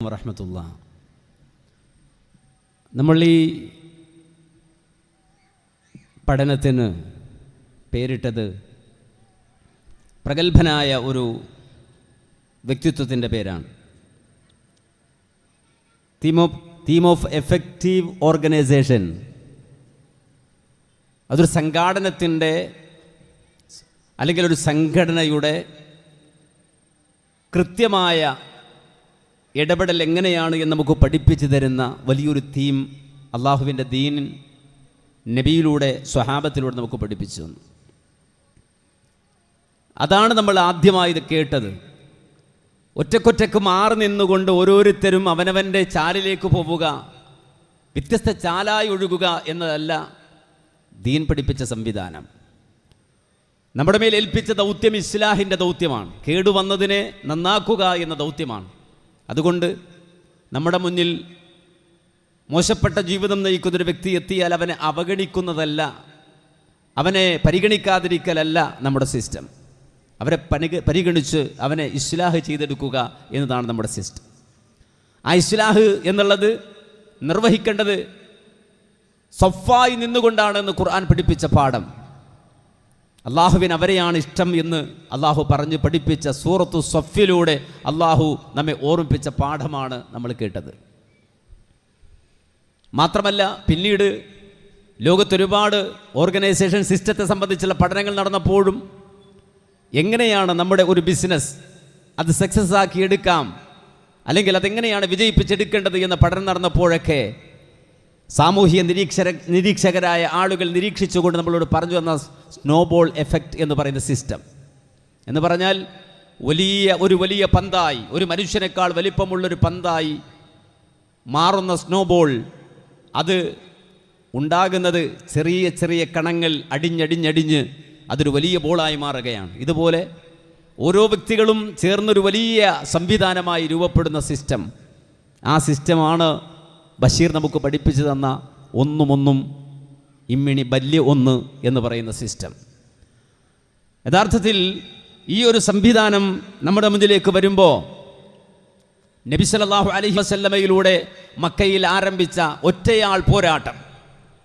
വറഹമത്തുള്ള. നമ്മൾ ഈ പഠനത്തിന് പേരിട്ടത് പ്രഗത്ഭനായ ഒരു വ്യക്തിത്വത്തിന്റെ പേരാണ്. Theme of theme of effective organisation അതൊരു സംഘാടനത്തിന്റെ അല്ലെങ്കിൽ ഒരു സംഘടനയുടെ കൃത്യമായ ഇടപെടൽ എങ്ങനെയാണ് എന്ന് നമുക്ക് പഠിപ്പിച്ചു തരുന്ന വലിയൊരു തീം അള്ളാഹുവിന്റെ ദീൻ നബിയിലൂടെ സ്വഹാബത്തിലൂടെ നമുക്ക് പഠിപ്പിച്ചു തന്നു. അതാണ് നമ്മൾ ആദ്യമായി ഇത് കേട്ടത്. ഒറ്റക്കൊറ്റക്ക് മാറി നിന്നുകൊണ്ട് ഓരോരുത്തരും അവനവന്റെ ചാലിലേക്ക് പോവുക വ്യത്യസ്ത ചാലായി ഒഴുകുക എന്നതല്ല ദീൻ പഠിപ്പിച്ച സംവിധാനം. നമ്മുടെ മേൽ ഏൽപ്പിച്ച ദൗത്യം ഇസ്ലാഹിന്റെ ദൗത്യമാണ്. കേടുവന്നതിനെ നന്നാക്കുക എന്ന ദൗത്യമാണ്. അതുകൊണ്ട് നമ്മുടെ മുന്നിൽ മോശപ്പെട്ട ജീവിതം നയിക്കുന്നൊരു വ്യക്തി എത്തിയാൽ അവനെ അവഗണിക്കുന്നതല്ല അവനെ പരിഗണിക്കാതിരിക്കലല്ല നമ്മുടെ സിസ്റ്റം അവരെ പരിഗ പരിഗണിച്ച് അവനെ ഇസ്ലാഹ് ചെയ്തെടുക്കുക എന്നതാണ് നമ്മുടെ സിസ്റ്റം ആ ഇസ്ലാഹ് എന്നുള്ളത് നിർവഹിക്കേണ്ടത് സൊഫായി നിന്നുകൊണ്ടാണെന്ന് ഖുർആൻ പഠിപ്പിച്ച പാഠം. അള്ളാഹുവിന് അവരെയാണ് ഇഷ്ടം എന്ന് അള്ളാഹു പറഞ്ഞ് പഠിപ്പിച്ച സൂറത്തു സഫിലൂടെ അള്ളാഹു നമ്മെ ഓർമ്മിപ്പിച്ച പാഠമാണ് നമ്മൾ കേട്ടത്. മാത്രമല്ല പിന്നീട് ലോകത്തൊരുപാട് ഓർഗനൈസേഷൻ സിസ്റ്റത്തെ സംബന്ധിച്ചുള്ള പഠനങ്ങൾ നടന്നപ്പോഴും എങ്ങനെയാണ് നമ്മുടെ ഒരു ബിസിനസ് അത് സക്സസ് ആക്കി എടുക്കാം അല്ലെങ്കിൽ അതെങ്ങനെയാണ് വിജയിപ്പിച്ചെടുക്കേണ്ടത് എന്ന പഠനം നടന്നപ്പോഴൊക്കെ സാമൂഹിക നിരീക്ഷര നിരീക്ഷകരായ ആളുകൾ നിരീക്ഷിച്ചുകൊണ്ട് നമ്മളോട് പറഞ്ഞു തന്ന സ്നോബോൾ എഫക്റ്റ് എന്ന് പറയുന്ന സിസ്റ്റം എന്ന് പറഞ്ഞാൽ വലിയ ഒരു വലിയ പന്തായി ഒരു മനുഷ്യനേക്കാൾ വലിപ്പമുള്ളൊരു പന്തായി മാറുന്ന സ്നോബോൾ അത് ഉണ്ടാകുന്നത് ചെറിയ ചെറിയ കണങ്ങൾ അടിഞ്ഞടിഞ്ഞടിഞ്ഞ് അതൊരു വലിയ ബോളായി മാറുകയാണ്. ഇതുപോലെ ഓരോ വ്യക്തികളും ചേർന്നൊരു വലിയ സംവിധാനമായി രൂപപ്പെടുന്ന സിസ്റ്റം ആ സിസ്റ്റമാണ് ബഷീർ നമുക്ക് പഠിപ്പിച്ചു തന്ന ഒന്നുമൊന്നും ഇമ്മിണി ബല്യ ഒന്ന് എന്ന് പറയുന്ന സിസ്റ്റം യഥാർത്ഥത്തിൽ ഈ ഒരു സംവിധാനം നമ്മുടെ മുന്നിലേക്ക് വരുമ്പോൾ നബി സല്ലല്ലാഹു അലൈഹി വസല്ലമയിലൂടെ മക്കയിൽ ആരംഭിച്ച ഒറ്റയാൾ പോരാട്ടം.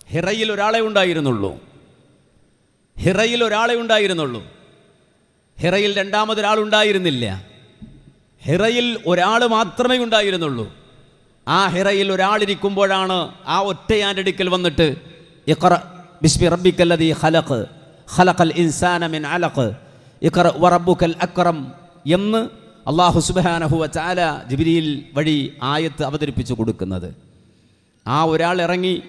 ഹിറയിൽ ഒരാളെ ഉണ്ടായിരുന്നുള്ളൂ. ഹിറയിൽ ഒരാളെ ഉണ്ടായിരുന്നുള്ളൂ. ഹിറയിൽ രണ്ടാമതൊരാൾ ഉണ്ടായിരുന്നില്ല. ഹിറയിൽ ഒരാൾ മാത്രമേ ഉണ്ടായിരുന്നുള്ളൂ. ആ ഹിറയിൽ ഒരാളിരിക്കുമ്പോഴാണ് ആ ഒറ്റയാന്റെ അടുക്കൽ വന്നിട്ട് ഇഖറ ബിസ്മി റബ്ബിക്കല്ലദീ ഖലഖ് ഖലഖൽ ഇൻസാന മിൻ അലഖ്. ഇഖറ വറബ്ബുക്കൽ അക്രം എന്ന് അള്ളാഹു സുബ്ഹാനഹു വതആല ജിബ്രീൽ വഴി ആയത്ത് അവതരിപ്പിച്ചു കൊടുക്കുന്നത്. ആ ഒരാൾ ഇറങ്ങി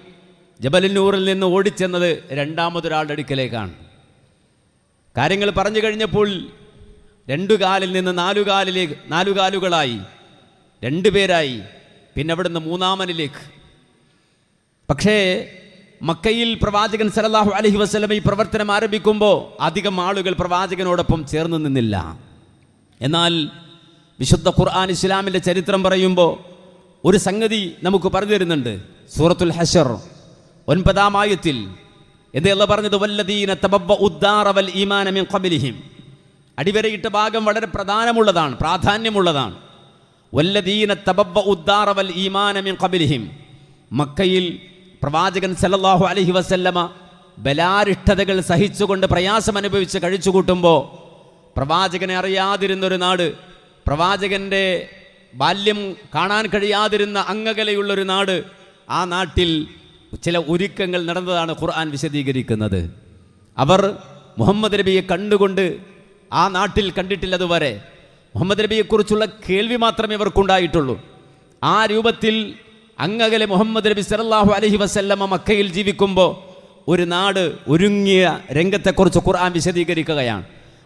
ജബലന്നൂറിൽ നിന്ന് ഓടിച്ചെന്നത് രണ്ടാമതൊരാളുടെ അടുക്കലേക്കാണ്. കാര്യങ്ങൾ പറഞ്ഞു കഴിഞ്ഞപ്പോൾ രണ്ടു കാലിൽ നിന്ന് നാലു കാലിലേക്ക് നാലു കാലുകളായി. രണ്ടു പേരായി. പിന്നെ അവിടുന്ന് മൂന്നാമനിലേക്ക്. പക്ഷേ മക്കയിൽ പ്രവാചകൻ സല്ലല്ലാഹു അലഹി വസ്ലം ഈ പ്രവർത്തനം ആരംഭിക്കുമ്പോൾ അധികം ആളുകൾ പ്രവാചകനോടൊപ്പം ചേർന്ന് നിന്നില്ല. എന്നാൽ വിശുദ്ധ ഖുർആൻ ഇസ്ലാമിന്റെ ചരിത്രം പറയുമ്പോൾ ഒരു സംഗതി നമുക്ക് പറഞ്ഞു തരുന്നുണ്ട്. സൂറത്തുൽ ഹഷർ ഒൻപതാം ആയത്തിൽ എന്തെയല്ല പറഞ്ഞത് വല്ലദീന തബബ്ബ ഉദ്ദാറ വൽ ഈമാന മിൻ ഖബലിഹിം. അടിവരയിട്ട ഭാഗം വളരെ പ്രധാനമുള്ളതാണ് പ്രാധാന്യമുള്ളതാണ്. വല്ലദീന തബബ്ബ ഉദ്ദാറ വൽ ഈമാന മിൻ ഖബലിഹിം. മക്കയിൽ പ്രവാചകൻ സല്ലല്ലാഹു അലഹി വസല്ലമ ബലാരിഷ്ടതകൾ സഹിച്ചുകൊണ്ട് പ്രയാസം അനുഭവിച്ച് കഴിച്ചുകൂട്ടുമ്പോൾ പ്രവാചകനെ അറിയാതിരുന്നൊരു നാട് പ്രവാചകന്റെ ബാല്യം കാണാൻ കഴിയാതിരുന്ന അങ്ങകലയുള്ളൊരു നാട് ആ നാട്ടിൽ ചില ഒരുക്കങ്ങൾ നടന്നതാണ് ഖുർആൻ വിശദീകരിക്കുന്നത്. അവർ മുഹമ്മദ് നബിയെ കണ്ടുകൊണ്ട് ആ നാട്ടിൽ കണ്ടിട്ടില്ലതുവരെ മുഹമ്മദ് നബിയെക്കുറിച്ചുള്ള കേൾവി മാത്രമേ ഇവർക്കുണ്ടായിട്ടുള്ളൂ. ആ രൂപത്തിൽ അങ്ങകലെ മുഹമ്മദ് നബി സല്ലല്ലാഹു അലഹി വസല്ലമ മക്കയിൽ ജീവിക്കുമ്പോൾ ഒരു നാട് ഒരുങ്ങിയ രംഗത്തെക്കുറിച്ച് ഖുർആൻ വിശദീകരിക്കുകയാണ്.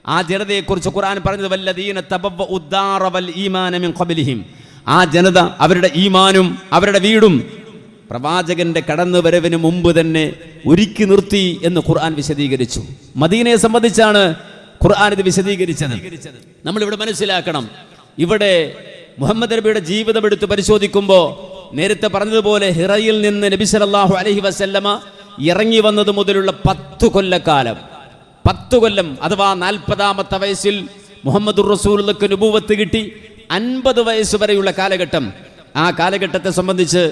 ആ ജനതയെക്കുറിച്ച് ഖുർആൻ പറഞ്ഞത് വല്ലദീന തബവ ഉദ്ദാറ വൽ ആ ജനത അവരുടെ ഈമാനും അവരുടെ വീടും പ്രവാചകന്റെ കടന്നുവരവിന് മുമ്പ് തന്നെ ഒരുക്കി നിർത്തി എന്ന് ഖുർആൻ വിശദീകരിച്ചു. മദീനയെ സംബന്ധിച്ചാണ് ഖുർആൻ ഇത് വിശദീകരിച്ചത്. നമ്മളിവിടെ മനസ്സിലാക്കണം. ഇവിടെ മുഹമ്മദ് നബിയുടെ ജീവിതം എടുത്ത് പരിശോധിക്കുമ്പോൾ നേരത്തെ പറഞ്ഞതുപോലെ ഹിറയിൽ നിന്ന് നബി സല്ലല്ലാഹു അലഹി വസല്ലമ ഇറങ്ങി വന്നത് മുതലുള്ള പത്ത് കൊല്ലക്കാലം. പത്ത് കൊല്ലം അഥവാ നാൽപ്പതാമത്തെ വയസ്സിൽ മുഹമ്മദ് റസൂലുള്ളക്ക് നുപൂവത്ത് കിട്ടി. അൻപത് വയസ്സ് വരെയുള്ള കാലഘട്ടം. ആ കാലഘട്ടത്തെ സംബന്ധിച്ച്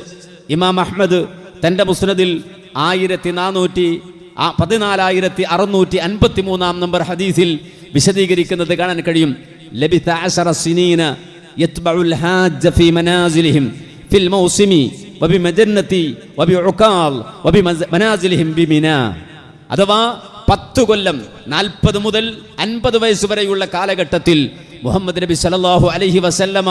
ഇമാം അഹ്മദ് തന്റെ മുസ്നദിൽ ആയിരത്തി നാനൂറ്റി ആ പതിനാലായിരത്തി അറുന്നൂറ്റി അൻപത്തി മൂന്നാം നമ്പർ ഹദീസിൽ വിശദീകരിക്കുന്നത് കാണാൻ കഴിയും. ലബിത സിനീന യത്ബഉൽ ഫീ മനാസിലിഹിം. ഫിൽ മൗസിമി വബി മജന്നത്തി വബി ഉക്കാൽ വബി മനാസിലിഹിം ബിമിന അഥവാ പത്ത് കൊല്ലം നാൽപ്പത് മുതൽ അൻപത് വയസ്സ് വരെയുള്ള കാലഘട്ടത്തിൽ മുഹമ്മദ് നബി സലല്ലാഹു അലഹി വസല്ലമ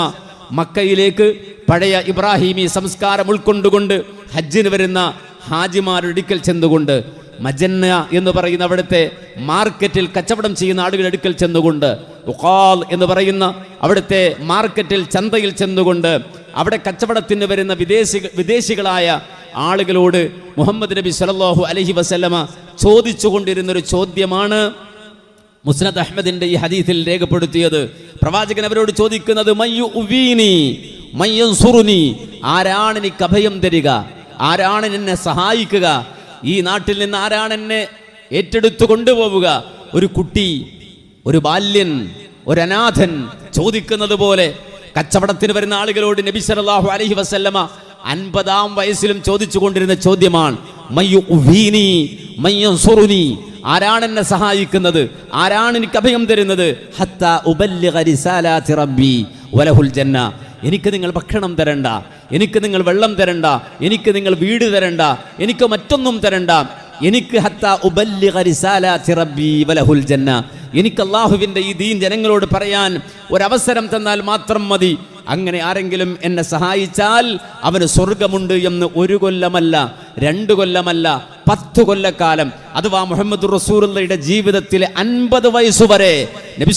മക്കയിലേക്ക് പഴയ ഇബ്രാഹിമി സംസ്കാരം ഉൾക്കൊണ്ടുകൊണ്ട് ഹജ്ജിന് വരുന്ന ഹാജിമാരുടെ അടുക്കൽ ചെന്നുകൊണ്ട് മജന്ന എന്ന് പറയുന്ന അവിടുത്തെ മാർക്കറ്റിൽ കച്ചവടം ചെയ്യുന്ന ആളുകളുടെ അടുക്കൽ ചെന്നുകൊണ്ട് ഉഖാൽ എന്ന് പറയുന്ന അവിടുത്തെ മാർക്കറ്റിൽ ചന്തയിൽ ചെന്നുകൊണ്ട് അവിടെ കച്ചവടത്തിന് വരുന്ന വിദേശി വിദേശികളായ ആളുകളോട് മുഹമ്മദ് നബി സല്ലല്ലാഹു അലൈഹി വസല്ലമ ചോദിച്ചുകൊണ്ടിരുന്നൊരു ചോദ്യമാണ്. മുസ്നദ് അഹമ്മദിന്റെ ഈ ഹദീസിൽ രേഖപ്പെടുത്തിയത്. പ്രവാചകൻ അവരോട് ചോദിക്കുന്നത് ആരാണ് എനിക്ക് അഭയം തരിക? ആരാണ് എന്നെ സഹായിക്കുക? ഈ നാട്ടിൽ നിന്ന് ആരാണ് എന്നെ ഏറ്റെടുത്തു കൊണ്ടുപോവുക? ഒരു കുട്ടി ഒരു ബാല്യൻ ഒരു അനാഥൻ ചോദിക്കുന്നത് പോലെ കച്ചവടത്തിന് വരുന്ന ആളുകളോട് നബി സലാഹു അലഹി വസല്ലമ അൻപതാം വയസ്സിലും ചോദിച്ചു കൊണ്ടിരുന്ന ചോദ്യമാണ് ആരാണ് എന്നെ സഹായിക്കുന്നത്? ആരാണ് എനിക്ക് അഭയം തരുന്നത്? ജന്ന. എനിക്ക് നിങ്ങൾ ഭക്ഷണം തരണ്ട എനിക്ക് നിങ്ങൾ വെള്ളം തരണ്ട എനിക്ക് നിങ്ങൾ വീട് തരണ്ട എനിക്ക് മറ്റൊന്നും തരണ്ട. എനിക്ക് ജന്ന. എനിക്ക് അള്ളാഹുവിന്റെ ഈ ദീൻ ജനങ്ങളോട് പറയാൻ ഒരവസരം തന്നാൽ മാത്രം മതി. അങ്ങനെ ആരെങ്കിലും എന്നെ സഹായിച്ചാൽ അവന് സ്വർഗമുണ്ട് എന്ന് ഒരു കൊല്ലമല്ല രണ്ട് കൊല്ലമല്ല പത്ത് കൊല്ലക്കാലം. അഥവാ മുഹമ്മദ് റസൂറുള്ളയുടെ ജീവിതത്തിലെ അൻപത് വയസ്സ് വരെ നബി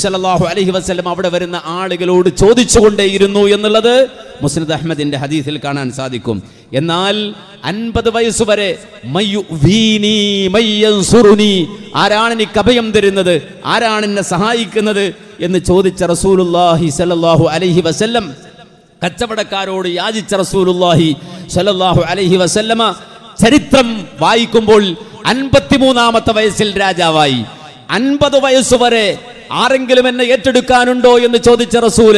അലൈഹി വസല്ലം അവിടെ വരുന്ന ആളുകളോട് ചോദിച്ചുകൊണ്ടേയിരുന്നു എന്നുള്ളത് മുസ്ലിദ് അഹമ്മദിന്റെ ഹദീസിൽ കാണാൻ സാധിക്കും. എന്നാൽ അൻപത് വയസ്സ് വരെ ആരാണ് എനിക്ക് അഭയം തരുന്നത്? ആരാണ് എന്നെ സഹായിക്കുന്നത്? എന്ന് ചോദിച്ച റസൂലുല്ലാഹി സലാഹു അലഹി വസല്ലം കച്ചവടക്കാരോട് യാചിച്ച റസൂലുല്ലാഹി സലാഹു അലഹി വസല്ലമ ചരിത്രം വായിക്കുമ്പോൾ അൻപത്തിമൂന്നാമത്തെ വയസ്സിൽ രാജാവായി. അൻപത് വയസ്സുവരെ ആരെങ്കിലും എന്നെ ഏറ്റെടുക്കാനുണ്ടോ എന്ന് ചോദിച്ച റസൂൽ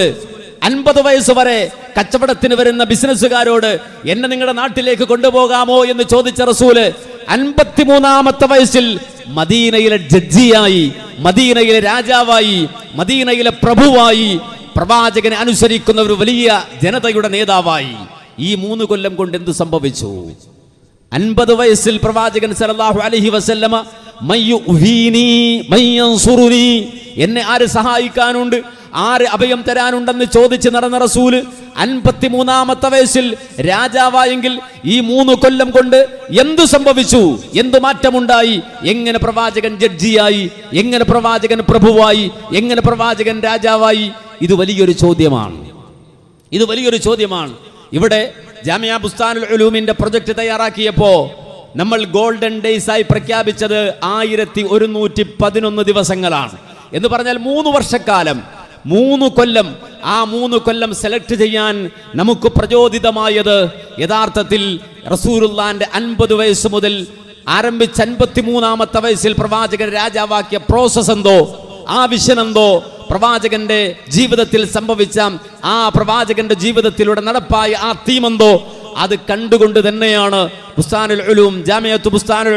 അൻപത് വയസ്സ് വരെ കച്ചവടത്തിന് വരുന്ന ബിസിനസ്സുകാരോട് എന്നെ നിങ്ങളുടെ നാട്ടിലേക്ക് കൊണ്ടുപോകാമോ എന്ന് ചോദിച്ച റസൂൽ അൻപത്തിമൂന്നാമത്തെ വയസ്സിൽ മദീനയിലെ ജഡ്ജിയായി മദീനയിലെ രാജാവായി മദീനയിലെ പ്രഭുവായി പ്രവാചകനെ അനുസരിക്കുന്ന ഒരു വലിയ ജനതയുടെ നേതാവായി. ഈ മൂന്ന് കൊല്ലം കൊണ്ട് എന്ത് സംഭവിച്ചു? അൻപത് വയസ്സിൽ പ്രവാചകൻ സല്ലല്ലാഹു അലഹി വസല്ലമ എന്നെ ആര് സഹായിക്കാനുണ്ട്? ആര് അഭയം തരാനുണ്ടെന്ന് ചോദിച്ച് നടന്ന റസൂൽ അൻപത്തി മൂന്നാമത്തെ വയസ്സിൽ രാജാവായെങ്കിൽ ഈ മൂന്ന് കൊല്ലം കൊണ്ട് എന്തു സംഭവിച്ചു? എന്തു മാറ്റമുണ്ടായി? എങ്ങനെ പ്രവാചകൻ ജഡ്ജിയായി? എങ്ങനെ പ്രവാചകൻ പ്രഭുവായി? എങ്ങനെ പ്രവാചകൻ രാജാവായി? ഇത് വലിയൊരു ചോദ്യമാണ്. ഇത് വലിയൊരു ചോദ്യമാണ്. ഇവിടെ ജാമിയ ബുസ്താനുൽ ഉലൂമിന്റെ പ്രൊജക്ട് തയ്യാറാക്കിയപ്പോ നമ്മൾ ഗോൾഡൻ ഡേയ്സ് ആയി പ്രഖ്യാപിച്ചത് ആയിരത്തി ഒരുന്നൂറ്റി പതിനൊന്ന് ദിവസങ്ങളാണ്. എന്ന് പറഞ്ഞാൽ മൂന്ന് വർഷക്കാലം. മൂന്ന് കൊല്ലം ആ മൂന്ന് കൊല്ലം സെലക്ട് ചെയ്യാൻ നമുക്ക് പ്രചോദിതമായത് യഥാർത്ഥത്തിൽ റസൂലുള്ളാന്റെ അൻപത് വയസ്സ് മുതൽ ആരംഭിച്ച അൻപത്തി മൂന്നാമത്തെ വയസ്സിൽ പ്രവാചകൻ രാജാവാക്കിയ പ്രോസസ് എന്തോ ആ വിഷൻ എന്തോ പ്രവാചകന്റെ ജീവിതത്തിൽ സംഭവിച്ച ആ പ്രവാചകന്റെ ജീവിതത്തിലൂടെ നടപ്പായ ആ തീമെന്തോ അത് കണ്ടുകൊണ്ട് തന്നെയാണ് ബുസ്താനുൽ ഉലൂം ജാമിയത്ത്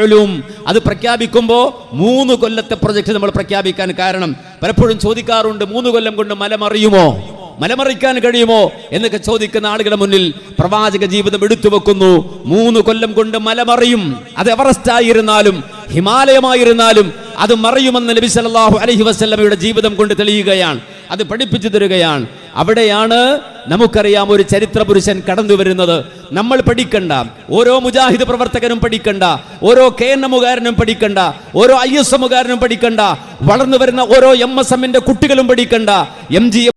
ഉലൂം. അത് പ്രഖ്യാപിക്കുമ്പോൾ മൂന്ന് കൊല്ലത്തെ പ്രൊജക്ട് നമ്മൾ പ്രഖ്യാപിക്കാൻ കാരണം പലപ്പോഴും ചോദിക്കാറുണ്ട് മൂന്ന് കൊല്ലം കൊണ്ട് മലമറിയുമോ? മലമറിക്കാൻ കഴിയുമോ? എന്നൊക്കെ ചോദിക്കുന്ന ആളുകളുടെ മുന്നിൽ പ്രവാചക ജീവിതം എടുത്തു വെക്കുന്നു. മൂന്ന് കൊല്ലം കൊണ്ട് മലമറിയും. അത് എവറസ്റ്റ് ആയിരുന്നാലും ഹിമാലയമായിരുന്നാലും അത് മറിയുമെന്ന് നബി സല്ലല്ലാഹു അലൈഹി വസല്ലമയുടെ ജീവിതം കൊണ്ട് തെളിയുകയാണ്. അത് പഠിപ്പിച്ചു തരികയാണ്. അവിടെയാണ് നമുക്കറിയാം ഒരു ചരിത്ര പുരുഷൻ കടന്നു വരുന്നത്. നമ്മൾ പഠിക്കണ്ട. ഓരോ മുജാഹിദ് പ്രവർത്തകനും പഠിക്കണ്ട. ഓരോ കെ എൻ എമ്മുകാരനും പഠിക്കണ്ട. ഓരോ ഐ എസ് എമ്മുകാരനും പഠിക്കണ്ട. വളർന്നു വരുന്ന ഓരോ എം എസ് എമ്മിന്റെ കുട്ടികളും പഠിക്കണ്ട. എം ജി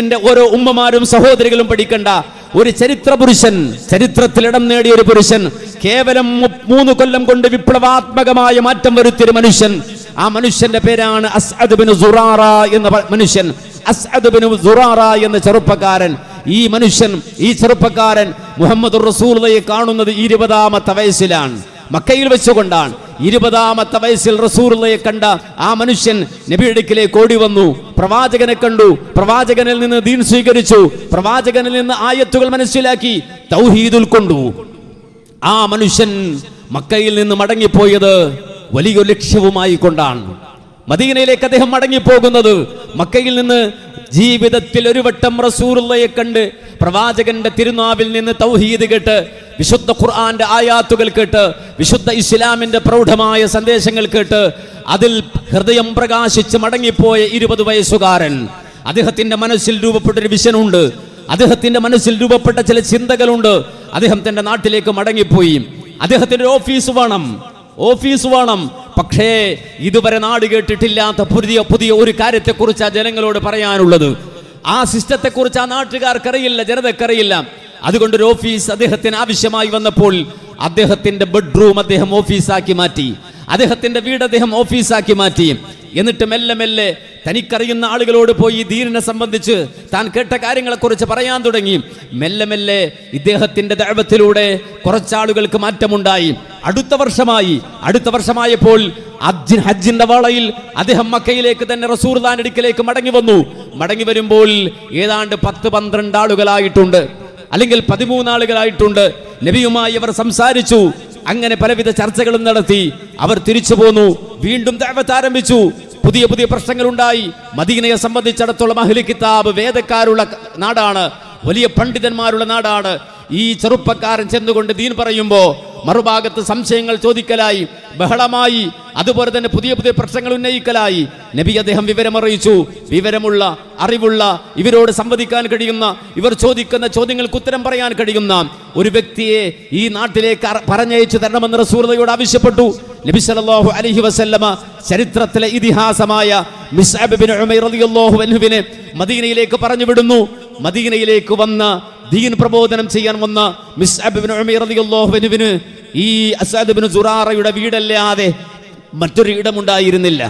ിന്റെ ഓരോ ഉമ്മമാരും സഹോദരികളും പഠിക്കണ്ട. ഒരു ചരിത്ര പുരുഷൻ ചരിത്രത്തിൽ ഇടം നേടിയ ഒരു പുരുഷൻ കേവലം മൂന്ന് കൊല്ലം കൊണ്ട് വിപ്ലവാത്മകമായ മാറ്റം വരുത്തിയൊരു മനുഷ്യൻ. ആ മനുഷ്യന്റെ പേരാണ് സുറാറ എന്ന മനുഷ്യൻ. സുറാറ എന്ന ചെറുപ്പക്കാരൻ. ഈ മനുഷ്യൻ ഈ ചെറുപ്പക്കാരൻ മുഹമ്മദ് റസൂലയെ കാണുന്നത് ഇരുപതാമത്തെ വയസ്സിലാണ്. മക്കയിൽ വെച്ചുകൊണ്ടാണ്. ഇരുപതാമത്തെ വയസ്സിൽ റസൂറുള്ളയെ കണ്ട ആ മനുഷ്യൻ നബിയടുക്കിലേക്ക് ഓടി വന്നു. പ്രവാചകനെ കണ്ടു. പ്രവാചകനിൽ നിന്ന് ദീൻ സ്വീകരിച്ചു. പ്രവാചകനിൽ നിന്ന് ആയത്തുകൾ മനസ്സിലാക്കി തൗഹീദ് ഉൾക്കൊണ്ടു ആ മനുഷ്യൻ മക്കയിൽ നിന്ന് മടങ്ങിപ്പോയത് വലിയൊരു ലക്ഷ്യവുമായി കൊണ്ടാണ്. മദീനയിലേക്ക് അദ്ദേഹം മടങ്ങിപ്പോകുന്നത് മക്കയിൽ നിന്ന് ജീവിതത്തിൽ ഒരു വട്ടം റസൂറുള്ളയെ കണ്ട് പ്രവാചകന്റെ തിരുനാവിൽ നിന്ന് തൗഹീദ് കേട്ട് വിശുദ്ധ ഖുർആന്റെ ആയാത്തുകൾ കേട്ട് വിശുദ്ധ ഇസ്ലാമിന്റെ പ്രൗഢമായ സന്ദേശങ്ങൾ കേട്ട് അതിൽ ഹൃദയം പ്രകാശിച്ച് മടങ്ങിപ്പോയ ഇരുപത് വയസ്സുകാരൻ. അദ്ദേഹത്തിന്റെ മനസ്സിൽ രൂപപ്പെട്ടൊരു വിഷനുണ്ട്. അദ്ദേഹത്തിന്റെ മനസ്സിൽ രൂപപ്പെട്ട ചില ചിന്തകളുണ്ട്. അദ്ദേഹം തന്റെ നാട്ടിലേക്ക് മടങ്ങിപ്പോയി. അദ്ദേഹത്തിന്റെ ഓഫീസ് വേണം. ഓഫീസ് വേണം. പക്ഷേ ഇതുവരെ നാട് കേട്ടിട്ടില്ലാത്ത പുതിയ പുതിയ ഒരു കാര്യത്തെക്കുറിച്ച് ആ ജനങ്ങളോട് പറയാനുള്ളത്. ആ സിസ്റ്റത്തെക്കുറിച്ച് ആ നാട്ടുകാർക്കറിയില്ല ജനതക്കറിയില്ല. അതുകൊണ്ട് ഒരു ഓഫീസ് അദ്ദേഹത്തിന് ആവശ്യമായി വന്നപ്പോൾ അദ്ദേഹത്തിന്റെ ബെഡ്റൂം അദ്ദേഹം ഓഫീസാക്കി മാറ്റി. അദ്ദേഹത്തിന്റെ വീട് അദ്ദേഹം ഓഫീസാക്കി മാറ്റി. എന്നിട്ട് മെല്ലെ മെല്ലെ തനിക്കറിയുന്ന ആളുകളോട് പോയി ദീനിനെ സംബന്ധിച്ച് താൻ കേട്ട കാര്യങ്ങളെക്കുറിച്ച് പറയാൻ തുടങ്ങി. മെല്ലെ മെല്ലെ ഇദ്ദേഹത്തിന്റെ ദൈവത്തിലൂടെ കുറച്ചാളുകൾക്ക് മാറ്റമുണ്ടായി. അടുത്ത വർഷമായി അടുത്ത വർഷമായപ്പോൾ അജിൻ ഹജ്ജിന്റെ വളയിൽ അദ്ദേഹം മക്കയിലേക്ക് തന്നെ റസൂർദാൻ അടുക്കലേക്ക് മടങ്ങി വന്നു. മടങ്ങി വരുമ്പോൾ ഏതാണ്ട് പത്ത് പന്ത്രണ്ട് ആളുകളായിട്ടുണ്ട്. അല്ലെങ്കിൽ പതിമൂന്നാളുകളായിട്ടുണ്ട് നബിയുമായി അവർ സംസാരിച്ചു. അങ്ങനെ പലവിധ ചർച്ചകളും നടത്തി. അവർ തിരിച്ചു പോന്നു. വീണ്ടും ദഅവത്ത് ആരംഭിച്ചു. പുതിയ പുതിയ പ്രശ്നങ്ങൾ ഉണ്ടായി മദീനയെ സംബന്ധിച്ചിടത്തോളം അഹ്ലി കിതാബ് വേദക്കാരുള്ള നാടാണ്. വലിയ പണ്ഡിതന്മാരുള്ള നാടാണ്. ഈ ചെറുപ്പക്കാരൻ ചെന്നുകൊണ്ട് ദീൻ പറയുമ്പോ മറുഭാഗത്ത് സംശയങ്ങൾ ചോദിക്കലായി ബഹളമായി അതുപോലെ തന്നെ പുതിയ പുതിയ പ്രശ്നങ്ങൾ ഉന്നയിക്കലായി. നബി അദ്ദേഹം വിവരമറിയിച്ചു വിവരമുള്ള അറിവുള്ള ഇവരോട് സംവദിക്കാൻ കഴിയുന്ന ഇവർ ചോദിക്കുന്ന ചോദ്യങ്ങൾക്ക് ഉത്തരം പറയാൻ കഴിയുന്ന ഒരു വ്യക്തിയെ ഈ നാട്ടിലേക്ക് പറഞ്ഞയച്ചു തരണമെന്ന് റസൂർദയോട് ആവശ്യപ്പെട്ടു. നബി സല്ലല്ലാഹു അലൈഹി വസല്ലമ ചരിത്രത്തിലെ ഇതിഹാസമായ മിസ്അബ് ബിൻ ഉമൈർ റളിയല്ലാഹു അൻഹുവിനെ മദീനയിലേക്ക് പറഞ്ഞു വിടുന്നു. മദീനയിലേക്ക് വന്ന ദീൻ പ്രബോധനം ചെയ്യാൻ വന്ന മിസ് അൻഹുവിന് ഈ അസാദ് ബിൻ സുറാറയുടെ വീടല്ലാതെ മറ്റൊരു ഇടമുണ്ടായിരുന്നില്ല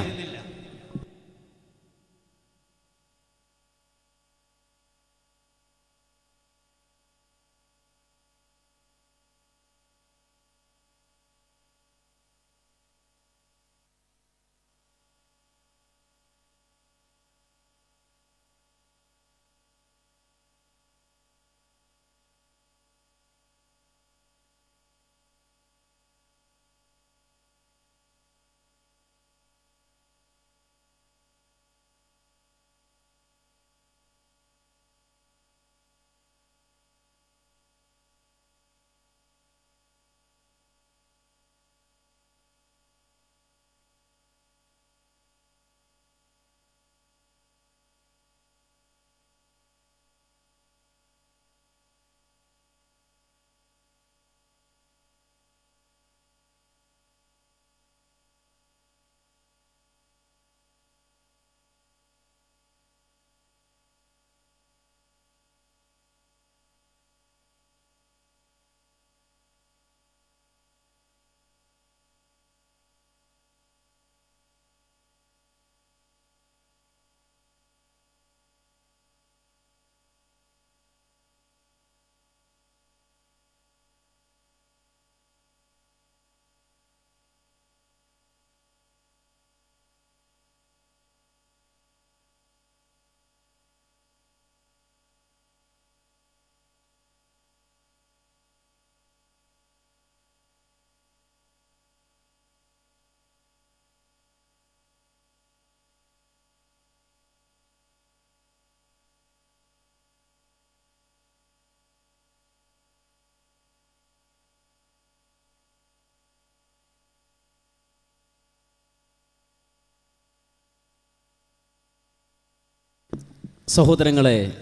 സഹോദരങ്ങളെ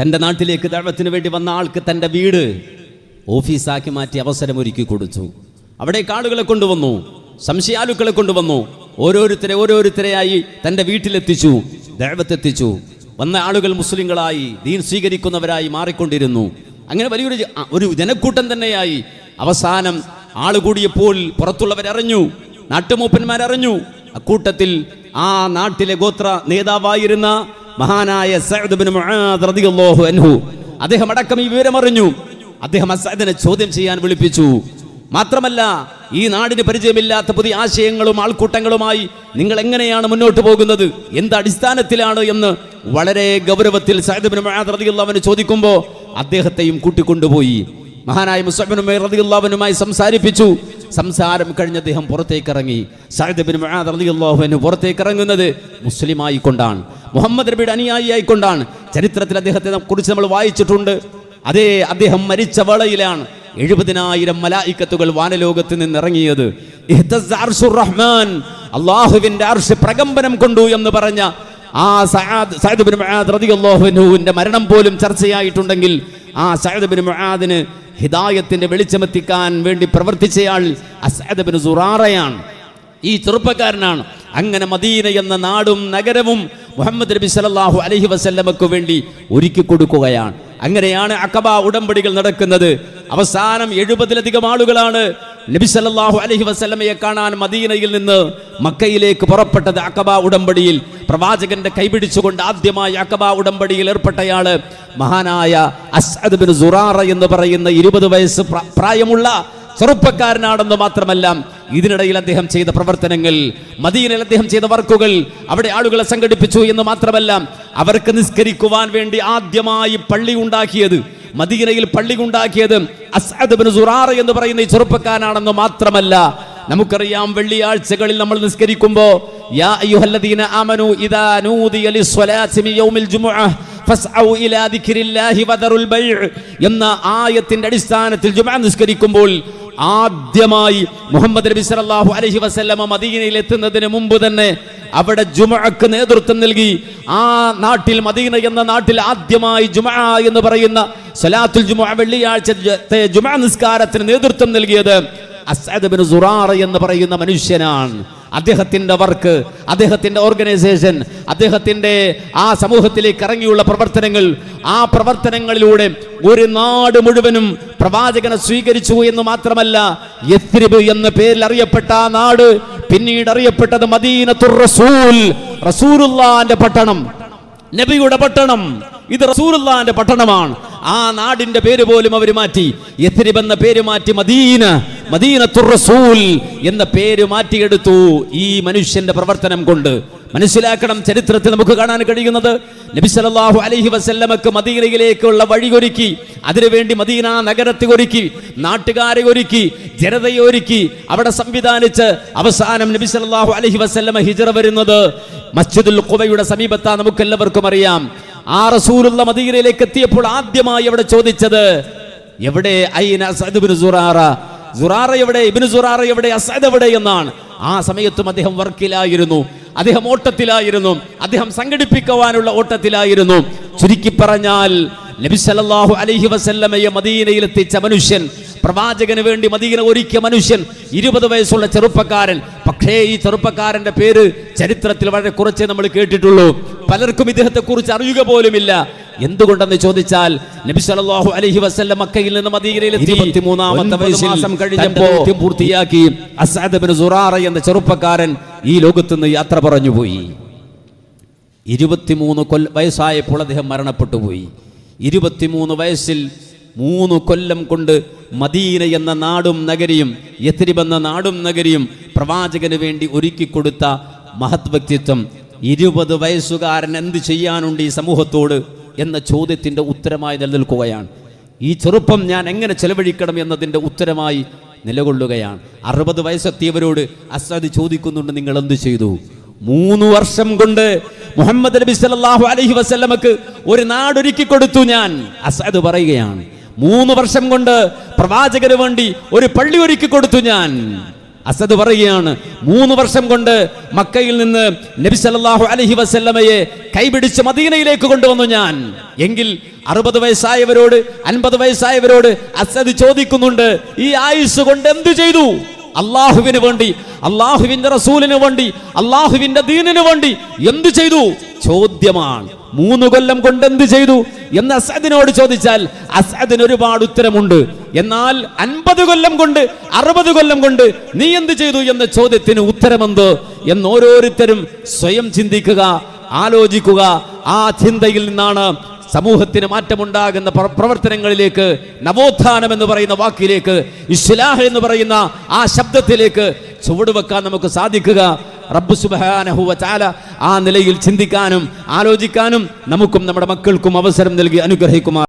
തന്റെ നാട്ടിലേക്ക് ദൈവത്തിന് വേണ്ടി വന്ന ആൾക്ക് തന്റെ വീട് ഓഫീസാക്കി മാറ്റി അവസരം ഒരുക്കി കൊടുത്തു. അവിടേക്ക് ആളുകളെ കൊണ്ടുവന്നു സംശയാലുക്കളെ കൊണ്ടുവന്നു ഓരോരുത്തരെ ഓരോരുത്തരെയായി തന്റെ വീട്ടിലെത്തിച്ചു ദഴവത്തെത്തിച്ചു വന്ന ആളുകൾ മുസ്ലിങ്ങളായി ദീൻ സ്വീകരിക്കുന്നവരായി മാറിക്കൊണ്ടിരുന്നു. അങ്ങനെ വലിയൊരു ഒരു ജനക്കൂട്ടം തന്നെയായി. അവസാനം ആൾ കൂടിയപ്പോൾ പുറത്തുള്ളവരറിഞ്ഞു നാട്ടുമൂപ്പന്മാരറിഞ്ഞു അക്കൂട്ടത്തിൽ ആ നാട്ടിലെ ഗോത്ര നേതാവായിരുന്ന മഹാനായ റളിയല്ലാഹു അൻഹു. അദ്ദേഹം അടക്കം ഈ വിവരമറിഞ്ഞു അദ്ദേഹം അസഅദിനെ ചോദ്യം ചെയ്യാൻ വിളിപ്പിച്ചു. മാത്രമല്ല ഈ നാടിന് പരിചയമില്ലാത്ത പുതിയ ആശയങ്ങളും ആൾക്കൂട്ടങ്ങളുമായി നിങ്ങൾ എങ്ങനെയാണ് മുന്നോട്ട് പോകുന്നത്? എന്ത് അടിസ്ഥാനത്തിലാണ് എന്ന് വളരെ ഗൗരവത്തിൽ സൈദബിന് ചോദിക്കുമ്പോൾ അദ്ദേഹത്തെയും കൂട്ടിക്കൊണ്ടുപോയി. മഹാനായ മുസബിനുമായി സംസാരിപ്പിച്ചു. സംസാരം കഴിഞ്ഞ് അദ്ദേഹം പുറത്തേക്ക് ഇറങ്ങി സാഹിദബിൻ അള്ളാഹുവിന് പുറത്തേക്ക് ഇറങ്ങുന്നത് മുസ്ലിം ആയിക്കൊണ്ടാണ് മുഹമ്മദ് നബിയുടെ അനുയായി ആയിക്കൊണ്ടാണ് ചരിത്രത്തിൽ അദ്ദേഹത്തെ കുറിച്ച് നമ്മൾ വായിച്ചിട്ടുണ്ട്. അതേ അദ്ദേഹം മരിച്ച വേളയിലാണ് എഴുപതിനായിരം മലായിക്കത്തുകൾ വാനലോകത്ത് റഹ്മാൻ അള്ളാഹുവിന്റെ അർഷ് പ്രകമ്പനം കൊണ്ടു എന്ന് പറഞ്ഞ ആ സഹാദ് സഅദ് ബിൻ മരണം പോലും ചർച്ചയായിട്ടുണ്ടെങ്കിൽ ആ സഅദ് ബിൻ മുആദിന് ഹിദായത്തിന്റെ വെളിച്ചമെത്തിക്കാൻ വേണ്ടി പ്രവർത്തിച്ചയാൾ അസഅദ് ബിൻ സുറാറയാണ്. ഈ ചെറുപ്പക്കാരനാണ്. അങ്ങനെ മദീന എന്ന നാടും നഗരവും മുഹമ്മദ് നബി സല്ലല്ലാഹു അലൈഹി വസല്ലമക്ക് വേണ്ടി ഒരുക്കി കൊടുക്കുകയാണ്. അങ്ങനെയാണ് അക്കബ ഉടമ്പടികൾ നടക്കുന്നത്. അവസാനം എഴുപതിലധികം ആളുകളാണ് നബി അലൈഹി വസല്ലമയെ കാണാൻ മദീനയിൽ നിന്ന് മക്കയിലേക്ക് പുറപ്പെട്ടത് അക്കബ ഉടമ്പടിയിൽ. പ്രവാചകന്റെ കൈപിടിച്ചുകൊണ്ട് ആദ്യമായി അക്കബ ഉടമ്പടിയിൽ ഏർപ്പെട്ടയാൾ മഹാനായ അസ്അദ് ബിൻ സുറാറ എന്ന് പറയുന്ന ഇരുപത് വയസ്സ് പ്രായമുള്ള ചെറുപ്പക്കാരനാണെന്ന് മാത്രമല്ല ഇതിനിടയിൽ അദ്ദേഹം ചെയ്ത പ്രവർത്തനങ്ങൾ മദീനയിൽ അദ്ദേഹം ചെയ്ത വർക്കുകൾ അവിടെ ആളുകളെ സംഘടിപ്പിച്ചു എന്ന് മാത്രമല്ല അവർക്ക് നിസ്കരിക്കുവാൻ വേണ്ടി ആദ്യമായി പള്ളി ഉണ്ടാക്കിയത് മദീനയിൽ പള്ളി ഉണ്ടാക്കിയത് അസ്അദ് ബിൻ സുറാറ എന്ന് പറയുന്ന ഈ ചെറുപ്പക്കാരനാണെന്ന് മാത്രമല്ല നമുക്കറിയാം വെള്ളിയാഴ്ചകളിൽ നമ്മൾ നിസ്കരിക്കുമ്പോ യാ അയ്യുഹല്ലദീന ആമനു ഇദാ നൂദിയ ലിസ്വലാത്തി മി യൗമിൽ ജുമുഅ എന്ന ആയത്തിന്റെ അടിസ്ഥാനത്തിൽ ജുമുഅ നിസ്കരിക്കുമ്പോൾ ആദ്യമായി മുഹമ്മദ് നബി സല്ലല്ലാഹു അലൈഹി വസല്ലമ മദീനയിൽ എത്തുന്നതിന് മുമ്പ് തന്നെ അവിടെ ജുമുഅക്ക് നേതൃത്വം നൽകി. ആ നാട്ടിൽ മദീന എന്ന നാട്ടിൽ ആദ്യമായി ജുമുഅ എന്ന് പറയുന്ന സലാത്തുൽ ജുമുഅ വെള്ളിയാഴ്ചത്തെ ജുമുഅ നിസ്കാരത്തിന് നേതൃത്വം നൽകിയത് അസ്അദ് ബിൻ സുറാറ എന്ന് പറയുന്ന മനുഷ്യനാണ്. അദ്ദേഹത്തിന്റെ വർക്ക് അദ്ദേഹത്തിന്റെ ഓർഗനൈസേഷൻ അദ്ദേഹത്തിന്റെ ആ സമൂഹത്തിലേക്ക് ഇറങ്ങിയുള്ള പ്രവർത്തനങ്ങൾ ആ പ്രവർത്തനങ്ങളിലൂടെ ഒരു നാട് മുഴുവനും പ്രവാചകനെ സ്വീകരിച്ചു എന്ന് മാത്രമല്ല യത്രിബ് എന്ന പേരിൽ അറിയപ്പെട്ട ആ നാട് പിന്നീട് അറിയപ്പെട്ടത് മദീനത്തു റസൂൽ റസൂലുള്ളാന്റെ പട്ടണം നബിയുടെ പട്ടണം. ഇത് റസൂലുള്ളാന്റെ പട്ടണമാണ്. ആ നാടിന്റെ പേര് പോലും അവർ മാറ്റി. യത്രിബ് എന്ന പേര് മാറ്റി മദീന മദീനത്തുർ റസൂൽ എന്ന പേര് മാറ്റിയെടുത്തു ഈ മനുഷ്യന്റെ പ്രവർത്തനം കൊണ്ട്. മനസ്സിലാക്കണം ചരിത്രത്തിൽ നമുക്ക് കാണാൻ കഴിയുന്നത് നബി സല്ലല്ലാഹു അലൈഹി വസല്ലമക്ക് മദീനയിലേക്കുള്ള വഴിയൊരുക്കി അതിനുവേണ്ടി മദീന നഗരത്തെ ഒരുക്കി നാട്ടുകാരെ ഒരുക്കി ജനതയെ ഒരുക്കി അവിടെ സംവിധാനിച്ച് അവസാനം നബി സല്ലല്ലാഹു അലൈഹി വസല്ലമ ഹിജറ വരുന്നത് മസ്ജിദുൽ ഖുബയുടെ സമീപത്താ നമുക്ക് എല്ലാവർക്കും അറിയാം. ആ റസൂലുള്ള മദീനയിലേക്ക് എത്തിയപ്പോൾ ആദ്യമായി അവിടെ ചോദിച്ചത് എവിടെ ഐന സുറാറ? സുറാറ എവിടെ? ഇബ്നു സുറാറ എവിടെ? അസദ് എവിടെ? എന്നാണ്. ആ സമയത്തും അദ്ദേഹം വർക്കിലായിരുന്നു. അദ്ദേഹം ഓട്ടത്തിലായിരുന്നു. അദ്ദേഹം സംഘടിപ്പിക്കുവാനുള്ള ഓട്ടത്തിലായിരുന്നു. ചുരുക്കി പറഞ്ഞാൽ നബി സല്ലല്ലാഹു അലൈഹി വസല്ലമയെ മദീനയിൽ എത്തിച്ച മനുഷ്യൻ പ്രവാചകന് വേണ്ടി മദീന ഒരുക്കിയ മനുഷ്യൻ ഇരുപത് വയസ്സുള്ള ചെറുപ്പക്കാരൻ. പക്ഷേ ഈ ചെറുപ്പക്കാരന്റെ പേര് ചരിത്രത്തിൽ വളരെ കുറച്ചേ നമ്മൾ കേട്ടിട്ടുള്ളൂ. പലർക്കും ഇദ്ദേഹത്തെക്കുറിച്ച് അറിയുക പോലുമില്ല. എന്തുകൊണ്ടെന്ന് ചോദിച്ചാൽ നബി സല്ലല്ലാഹു അലൈഹി വസല്ലം മക്കയിൽ നിന്ന് മദീനയിലെത്തി ഇരുപത്തിമൂന്നാമത്തെ വയസ്സിൽ മാസം കഴിഞ്ഞപ്പോൾ പൂർത്തിയാക്കി അസ്അദ് ബിൻ സുറാറ എന്ന ചെറുപ്പക്കാരൻ ഈ ലോകത്തുനിന്ന് യാത്ര പറഞ്ഞുപോയി. ഇരുപത്തിമൂന്ന് കൊല്ല വയസ്സായപ്പോൾ അദ്ദേഹം മരണപ്പെട്ടു പോയി ഇരുപത്തിമൂന്ന് വയസ്സിൽ മൂന്ന് കൊല്ലം കൊണ്ട് മദീന എന്ന നാടും നഗരിയും യത്രിബ് എന്ന നാടും നഗരിയും പ്രവാചകന് വേണ്ടി ഒരുക്കിക്കൊടുത്ത മഹത് വ്യക്തിത്വം. ഇരുപത് വയസ്സുകാരൻ എന്ത് ചെയ്യാനുണ്ട് ഈ സമൂഹത്തോട് എന്ന ചോദ്യത്തിന്റെ ഉത്തരമായി നിലനിൽക്കുകയാണ്. ഈ ചെറുപ്പം ഞാൻ എങ്ങനെ ചെലവഴിക്കണം എന്നതിന്റെ ഉത്തരമായി നിലകൊള്ളുകയാണ്. അറുപത് വയസ്സെത്തിയവരോട് അസാദ് ചോദിക്കുന്നുണ്ട് നിങ്ങൾ എന്ത് ചെയ്തു? മൂന്ന് വർഷം കൊണ്ട് മുഹമ്മദ് നബി സല്ലല്ലാഹു അലഹി വസ്ലമക്ക് ഒരു നാടൊരുക്കി കൊടുത്തു ഞാൻ. അസാദ് പറയുകയാണ് മൂന്ന് വർഷം കൊണ്ട് പ്രവാചകന് വേണ്ടി ഒരു പള്ളി ഒരുക്കി കൊടുത്തു ഞാൻ. അസദ് പറയുകയാണ് മൂന്ന് വർഷം കൊണ്ട് മക്കയിൽ നിന്ന് നബി സല്ലാഹു അലഹി വസല്ലമയെ കൈപിടിച്ച് മദീനയിലേക്ക് കൊണ്ടുവന്നു ഞാൻ. എങ്കിൽ അറുപത് വയസ്സായവരോട് അൻപത് വയസ്സായവരോട് അസദ് ചോദിക്കുന്നുണ്ട് ഈ ആയുസ് കൊണ്ട് എന്തു ചെയ്തു? അള്ളാഹുവിന് വേണ്ടി അള്ളാഹുവിന്റെ റസൂലിന് വേണ്ടി അള്ളാഹുവിന്റെ ദീനിന് വേണ്ടി എന്തു ചെയ്തു? ചോദ്യമാണ്. മൂന്ന് കൊല്ലം കൊണ്ട് എന്ത് ചെയ്തു? എന്ന് അസദിനോട് ചോദിച്ചാൽ അസദിന് ഒരുപാട് ഉത്തരമുണ്ട്. എന്നാൽ അൻപത് കൊല്ലം കൊണ്ട് അറുപത് കൊല്ലം കൊണ്ട് നീ എന്ത് ചെയ്തു എന്ന ചോദ്യത്തിന് ഉത്തരമെന്ത്? എന്ന് ഓരോരുത്തരും സ്വയം ചിന്തിക്കുക ആലോചിക്കുക. ആ ചിന്തയിൽ നിന്നാണ് സമൂഹത്തിന് മാറ്റമുണ്ടാകുന്ന പ്രവർത്തനങ്ങളിലേക്ക് നവോത്ഥാനം എന്ന് പറയുന്ന വാക്കിലേക്ക് ഇസ്ലാഹ് എന്ന് പറയുന്ന ആ ശബ്ദത്തിലേക്ക് ചുവടുവെക്കാൻ നമുക്ക് സാധിക്കുക. റബ്ബ് സുബ്ഹാനഹു ചാല ആ നിലയിൽ ചിന്തിക്കാനും ആലോചിക്കാനും നമുക്കും നമ്മുടെ മക്കൾക്കും അവസരം നൽകി അനുഗ്രഹിക്കുമാർ